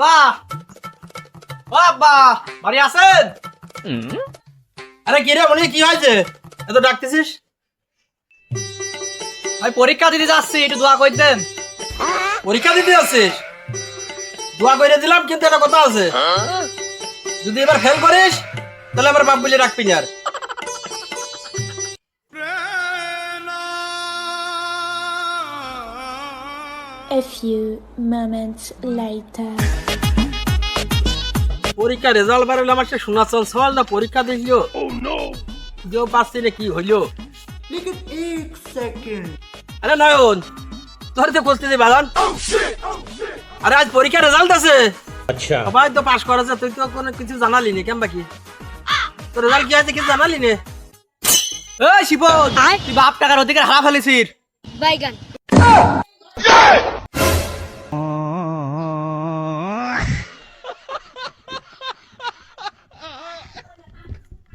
বাহ। বাবা বাড়ি আছেন? আরে কি রে মনে কি হয়েছে? এত ডাকতেছিস? আমি পরীক্ষা দিতে যাচ্ছি একটু দোয়া করে দেন। পরীক্ষা দিতে যাচ্ছিস? দোয়া করে দিলাম কিন্তু একটা কথা আছে। যদি এবার ফেল করিস তাহলে আমার বাপ বলে রাখবি না আর। A few moments later. পরীক্ষা রেজাল্ট বার হলো আমার সে শোনাচ্ছন সওয়াল না পরীক্ষা দিলিও ও নো যে পাচ্ছি না কি হইল? লেকিন এক সেকেন্ড আরে নয়ন তোর তো বলতে যে বাদান আরে আজ পরীক্ষা রেজাল্ট আছে। আচ্ছা। সবাই তো পাস করেছে তুই তো কোনো কিছু জানালি না কেমন বাকি তোর রেজাল্ট কি আছে কি জানালি না? এই শিবল তুই বাপ টাকার অধিকার হারা ফেলেছিস বাইগান ah!